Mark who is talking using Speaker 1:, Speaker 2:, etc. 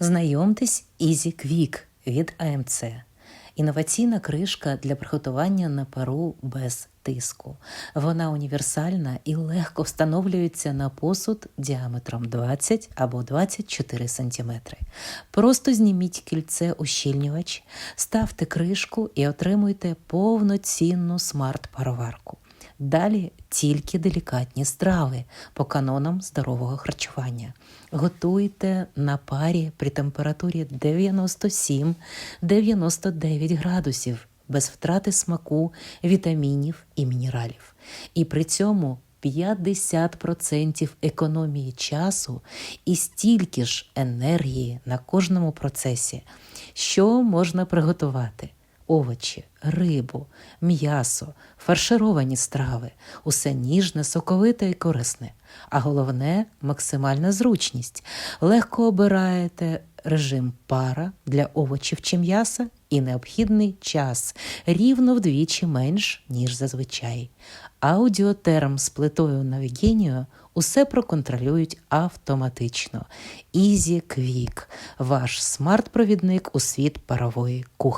Speaker 1: Знайомтесь Easy Quick від АМЦ. Інноваційна кришка для приготування на пару без тиску. Вона універсальна і легко встановлюється на посуд діаметром 20 або 24 см. Просто зніміть кільце ущільнювач, ставте кришку і отримуйте повноцінну смарт-пароварку. Далі тільки делікатні страви по канонам здорового харчування. Готуйте на парі при температурі 97-99 градусів без втрати смаку, вітамінів і мінералів. І при цьому 50% економії часу і стільки ж енергії на кожному процесі. Що можна приготувати? Овочі, рибу, м'ясо, фаршировані страви, усе ніжне, соковите і корисне. А головне максимальна зручність. Легко обираєте режим пара для овочів чи м'яса і необхідний час рівно вдвічі менш, ніж зазвичай. Аудіотерм з плитою Navigenia усе проконтролюють автоматично. Easy Quick – ваш смарт-провідник у світ парової кухні.